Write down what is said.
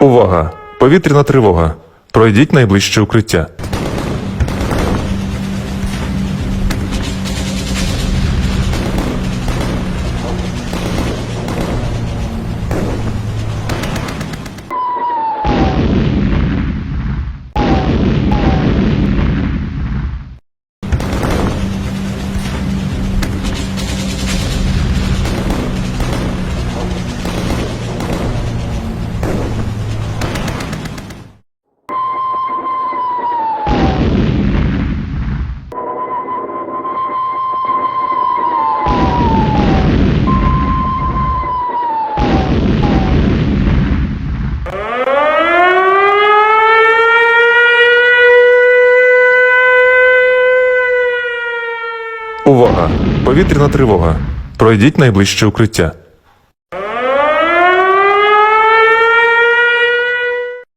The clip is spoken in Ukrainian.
Увага! Повітряна тривога. Пройдіть найближче укриття. Увага! Повітряна тривога. Пройдіть найближче укриття.